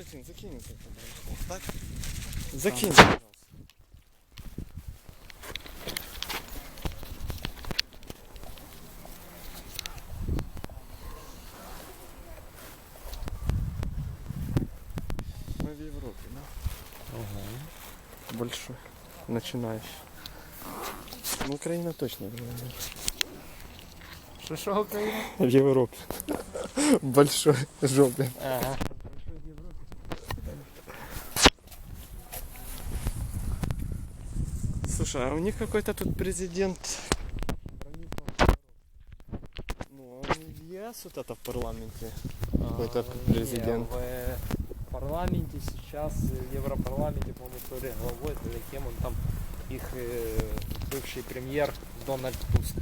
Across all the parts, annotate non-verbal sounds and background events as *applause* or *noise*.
Закинь это. Так? Закинь. Мы в Европе, да? Большой. Начинающий. Ну, Украина точно в Европе. *laughs* Україна? В Европе. Большой жопе. Ага. Слушай, а у них какой-то тут президент. Ну, он в ЕС вот это в парламенте. Какой-то президент. Не, в парламенте сейчас, в Европарламенте, по-моему, то ли главой, то ли кем он там, их э, бывший премьер Дональд Туск.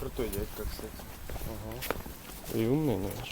Крутой дядька, кстати. Ага. И умный, наверное.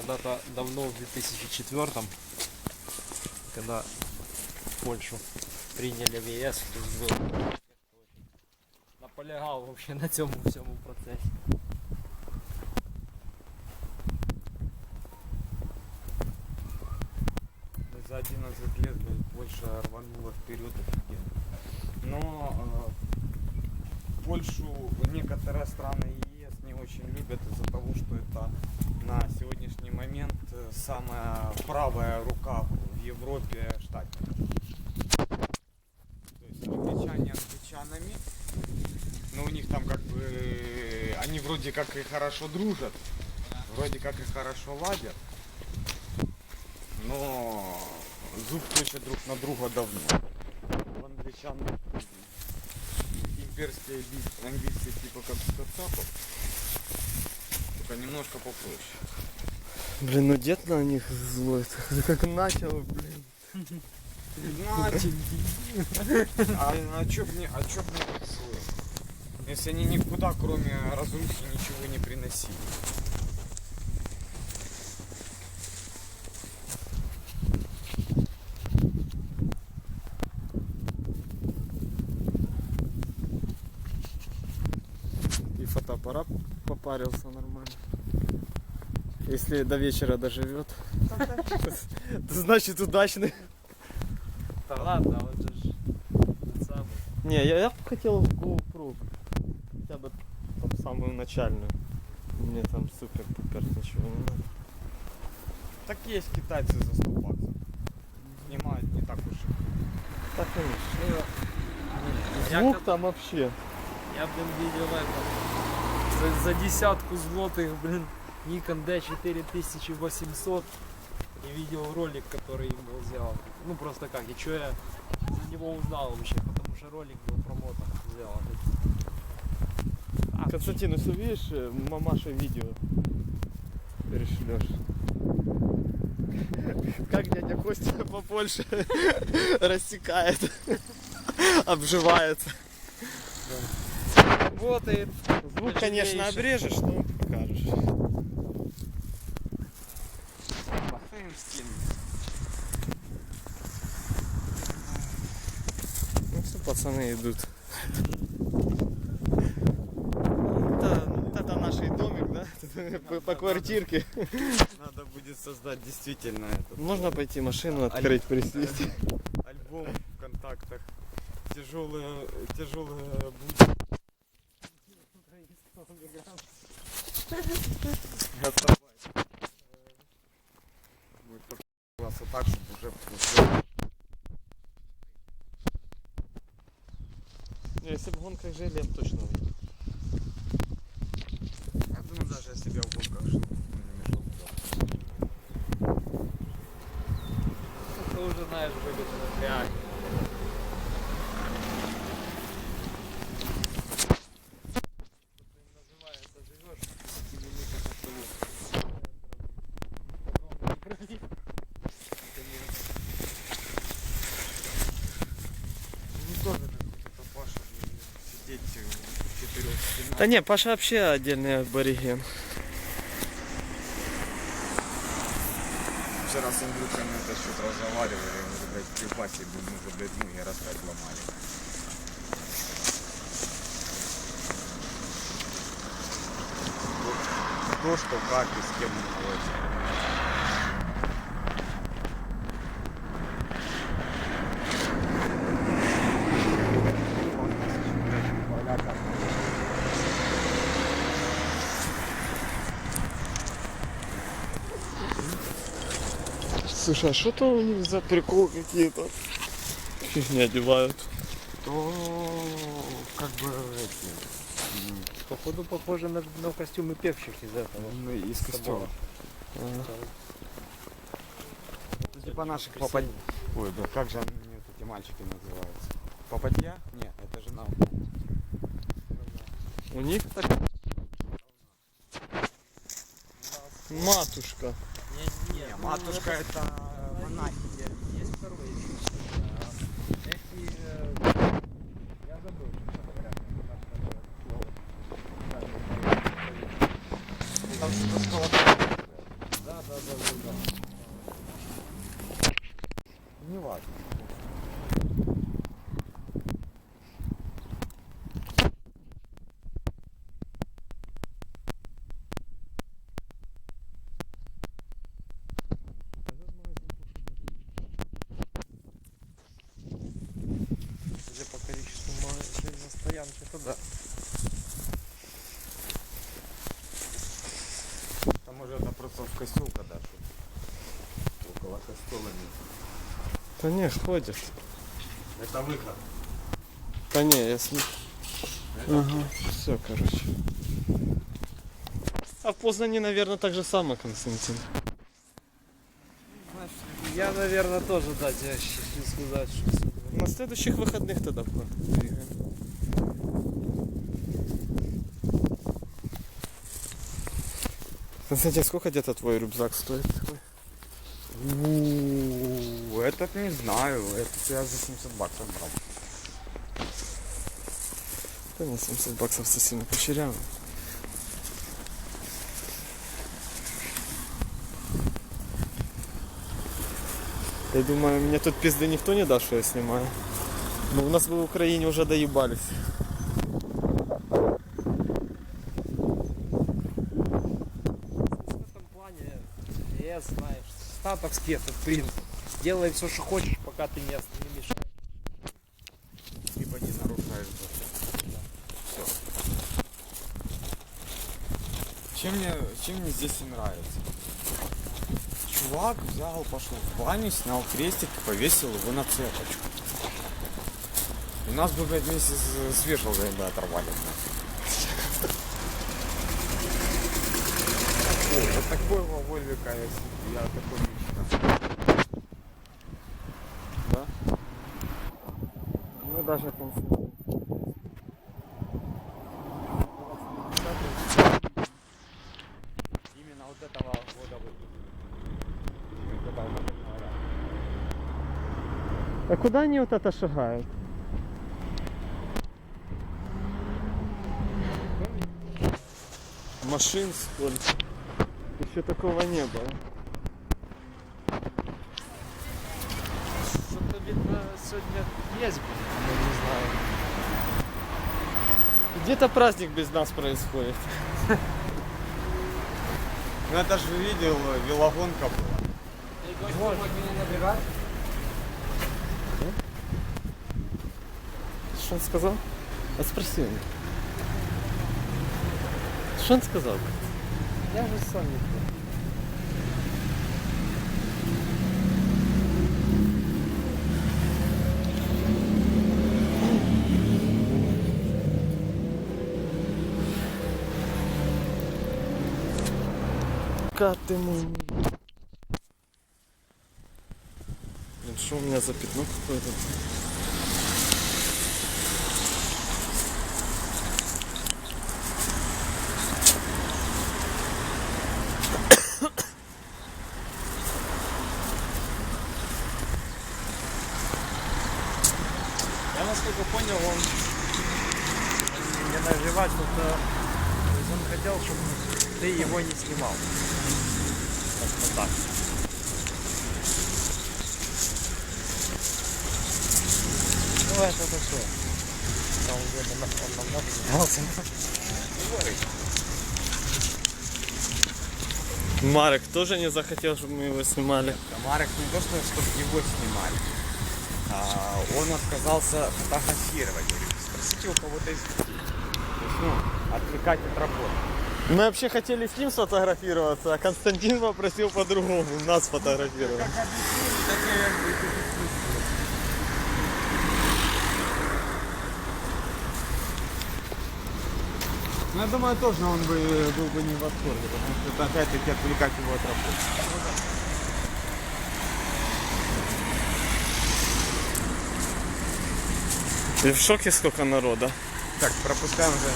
Когда-то давно, в 2004 когда Польшу приняли в ЕС, то был наполягал вообще на цьому всьому процесі. За 11 лет, Польша рванула вперед офигенно. Но э, Польшу некоторые страны ЕС не очень любят из-за того, что это момент э, самая правая рука в Европе штат. То есть англичане англичанами, но у них там как бы э, они вроде как и хорошо дружат, вроде как и хорошо ладят, но зуб точат друг на друга давно. У англичан имперские амбиции типа как у только немножко попроще. Блин, ну дед на них злой. Это *laughs* Как начал, блин. А, а чё б мне, а чё б мне так зло? Если они никуда, кроме разрухи, ничего не приносили. И фотоаппарат попарился нормально. Если до вечера доживет, то значит удачный. Та ладно, он же. Не, я, я хотел GoPro. Хотя бы там самую начальную. Мне там супер-пупер ничего не надо. Так есть китайцы за 100 баксов. Снимают не так уж. Так, конечно. Я, Звук там вообще. я блин, видел это. За, за десятку злотых, блин, Nikon D4800 и видел ролик, который им был сделан. Ну просто как, и что я за него узнал вообще, потому что ролик был промотом сделан. А, Константин, если видишь, э, мамаша видео перешлешь. Как дядя Костя *laughs* по Польше *laughs* рассекает, *laughs* обживается. Работает. Звук, конечно, обрежешь, но Ну все, пацаны идут. Это, это наш домик, да? *laughs* По, по квартирке. Надо будет создать действительно этот Можно пойти машину открыть, присесть. альбом в контактах. Тяжелые, тяжелые будни. Не, Если бы в гонках жили, я бы точно уехал. Я думаю, даже если бы я в гонках жил, не мешал бы. Ты уже знаешь, вылет реально. Называется, живешь в 10 минутах от того. Потом не пройди. Наконец. Ну тоже какой-то Паша, блин, сидеть в четырех стенах. Да не, Паша вообще отдельный абориген. вчера с Андрюхой на этот счет разговаривали, я говорю, блядь, бы мы уже, блядь, ноги раз пять ломали. То, что, как и с кем находится. Слушай, а что то у них за прикол какие-то? Фигня одевают. То, как бы, эти, Походу похоже на, на костюмы певчих из этого. ну, из костюма. А, Ну, типа наших попад... Ой, да как же они вот эти мальчики называются? Попадья? Нет, это жена. У них так... Матушка. Не, не, Не, матушка это- монахи. Есть второй. А, Эти, я забыл, что говорят. Там что-то да, да, да, да. Не важно. Судя по количеству машин на стоянке, то да. Там може это просто в костюм когда нет. Да не, ходят. Это выход. Да не, я см... Ага, все, короче. А в Познане, наверное, так же самое, Константин. Я, наверное, тоже, да, тебе хочу сказать, что... На следующих выходных тогда двигаем. Константин, сколько где-то твой рюкзак стоит такой? Этот не знаю, этот я за 700 баксов брал. Да не, 700 баксов это сильно кучеряво. Я думаю, мне тут пизды никто не даст, что я снимаю. Но у нас в Украине уже доебались. В этом плане, я знаю, что статовский этот принцип. Делай все, что хочешь, пока ты не, ост- не мешаешь. Либо не нарушаешь закон. Все. Чем мне, чем мне здесь и нравится? Чувак взял, пошел в баню, снял крестик и повесил его на цепочку. У нас бы, блядь, вместе с, с вешалкой бы оторвали. О, вот такого Вольвика я, я такой мечтаю. Да? Ну даже Константин. Именно вот этого года выпуска. А куда они вот это шагают? Машин сколько? Еще такого не было. Что-то, видно, сегодня есть, я не знаю. Где-то праздник без нас происходит. Ну это же видел, велогонка была. Что он сказал? А спроси его. Что он сказал? Я же сам не помню. Как ты мой? Блин, что у меня за пятно какое-то? Я насколько понял, он не наживать, что-то то есть он хотел, чтобы ты его не снимал. Как-то так. Называется это что? Там где-то он намного занимался. Марек тоже не захотел, чтобы мы его снимали. Марек не то, что чтобы его снимали. а, он отказался фотографировать. Спросите у кого-то из есть, ну, отвлекать от работы. Мы вообще хотели с ним сфотографироваться, а Константин попросил по-другому нас фотографировать. Так и Ну, я думаю, тоже он бы был бы не в восторге, потому что это опять-таки отвлекать его от работы. И в шоке сколько народа. Так, пропускаем же.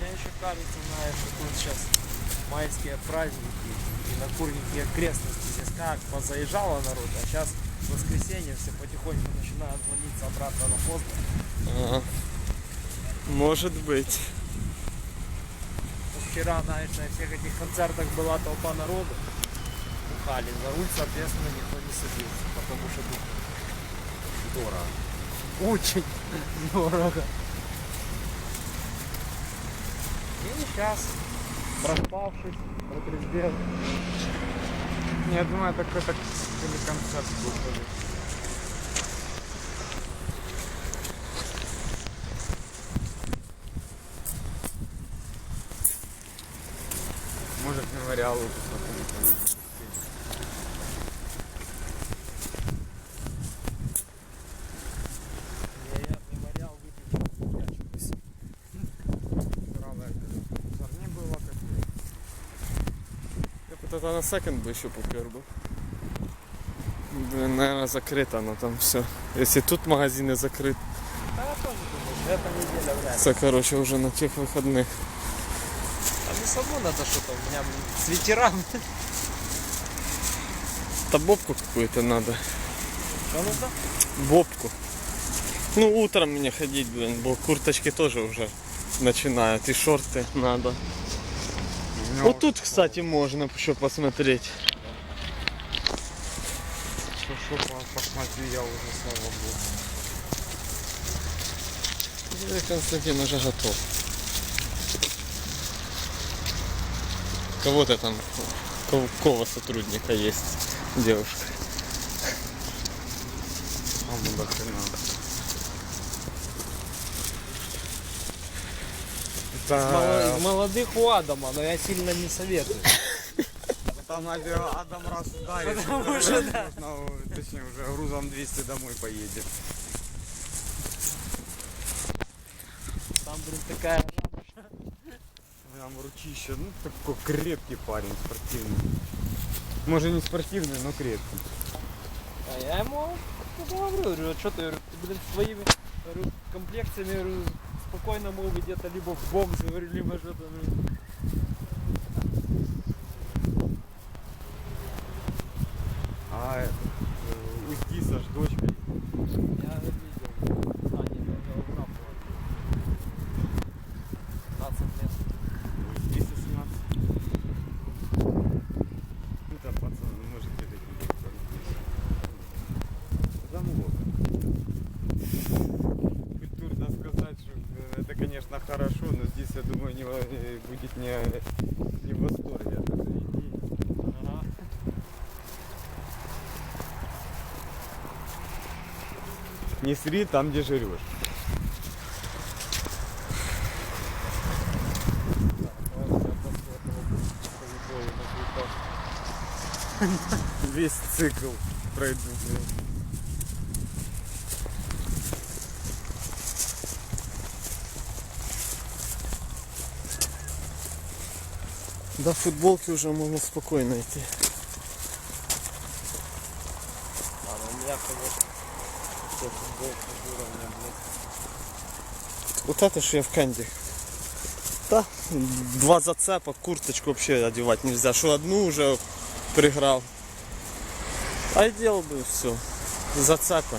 Мне еще кажется, что тут сейчас майские праздники и на Курнике окрестности здесь как позаезжало народ, а сейчас воскресенье все потихоньку начинают звониться обратно на пост. Ага. Может быть. Вчера, знаешь, на всех этих концертах была толпа народу. Бухали. За руль, соответственно, никто не садился, потому что тут дорого. Очень *laughs* дорого. И сейчас, проспавшись, протрезвел. Не, я думаю, это какой-то или концерт был. то ли. Может, мемориал выпуск Я, я мемориал выключил, я чуть Правда, не было как Я бы тогда на секонд бы еще попер бы. Блин, наверное, закрыто оно там все. Если тут магазины закрыты, ли. это, короче, уже на тех выходных. А мне самому надо что-то, у меня с ветеран. Да бобку какую-то надо. Что нужно? Бобку. Ну, утром мне ходить, блин, бо курточки тоже уже начинают. И шорты надо. Вот тут, кстати, можно еще посмотреть. Что, что, посмотри, я уже, слава богу. Ну, Константин уже готов. Кого-то там, кого, сотрудника есть девушка. А ну до хрена. Мало- Молодых у Адама, но я сильно не советую. Там наверное, Адам раз ударит. Потому что, да. можно, точнее, уже грузом 200 домой поедет. Там, блин, такая Прям ручище, ну такой крепкий парень, спортивный. Может не спортивный, но крепкий. А я ему говорю, говорю, что ты, говорю, ты, блин, своими говорю, комплекциями говорю, спокойно мог бы где-то либо в говорю, либо что-то, блин. А этот, э, Устиса ж дочка. Я видел. А, нет, я не узнал, 15 лет. Устиса 17. Ну там пацаны, ну, может где-то где-то Замок. Культурно сказать, что э, это, конечно, хорошо, но здесь, я думаю, не, во- э, будет не, не в восторге от этой идеи. Ага. Не сри там, где жрешь. Весь цикл пройду. блин. До футболки уже можно спокойно идти. А, ну у меня, конечно, все футболки уровня, блядь. Вот это ж я в канде. Да, два зацепа, курточку вообще одевать нельзя. Что одну уже приграл. Одел бы все. Зацепы.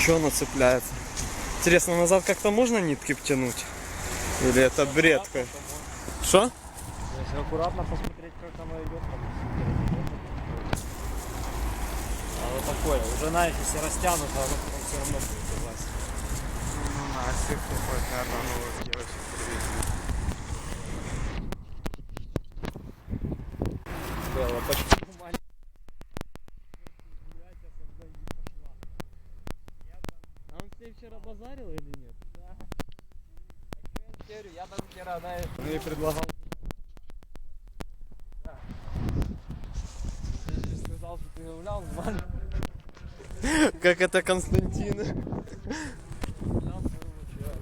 Что нацепляется? Интересно, назад как-то можно нитки втянуть? Или это бред? Что? Если аккуратно посмотреть, как оно идет, там А вот такое, уже знаешь, если растянуто, оно потом все равно будет согласен. Ну, на всех покупать, наверное, новых девочек привезли. Белла, маленькая? А он тебе вчера базарил или нет? Я там вчера, знаешь, Он ей предлагал. ты же сказал, что ты гулял. Как это Константин? Гулял, вчера,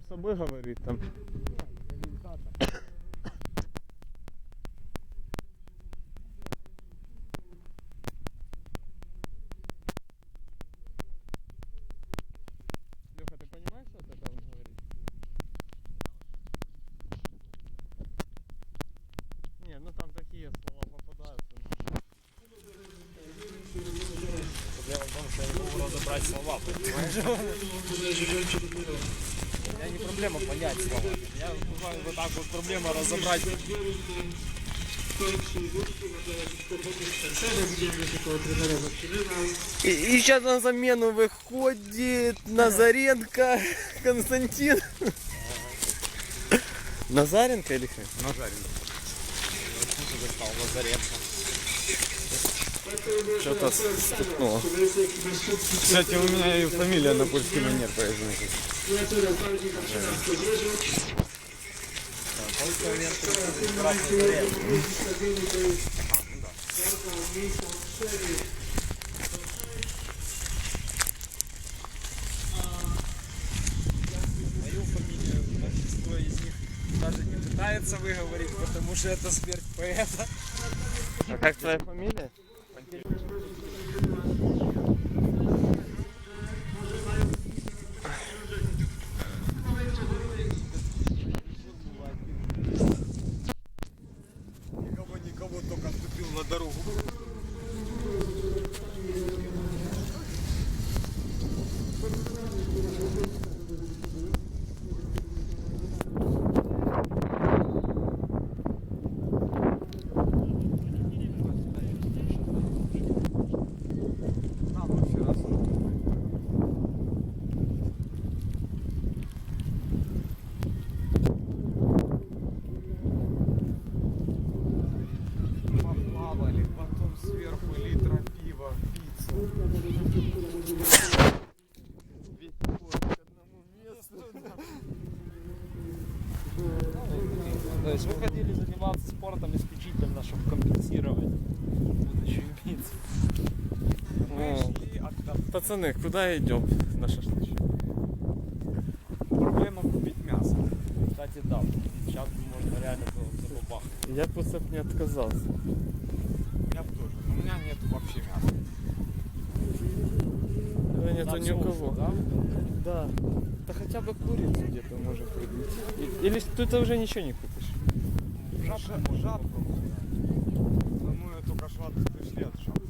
все. Собой говорит там? Леха, ты понимаешь, что это он говорит? Не, ну там такие слова попадаются. Проблема в том, что я не могу разобрать слова, понимаешь? *laughs* Меня не проблема понять слова. Я бываю вот так вот проблема разобрать. И, и сейчас на замену выходит Назаренко *laughs* Константин. Назаренко или кто? Назаренко. Что-то стукнуло. Кстати, у меня и фамилия на польский манер произносит. Фамилию большинство из них даже не пытается выговорить, потому что это смерть поэта. А как твоя фамилия? Есть вы хотели заниматься спортом исключительно, чтобы компенсировать будущую пиццу. Мы О. шли от Пацаны, куда идем на шашлычок? Проблема купить мясо. Кстати, да, сейчас можно реально было забабахать. Я бы цеп не отказался. Я бы тоже. Но у меня нет вообще мяса. Да нету ни у кого. да? Да хотя бы курицу где-то может купить. Или ты то уже ничего не купишь? Жабку, жабку. Ну, только шватку лет жабку.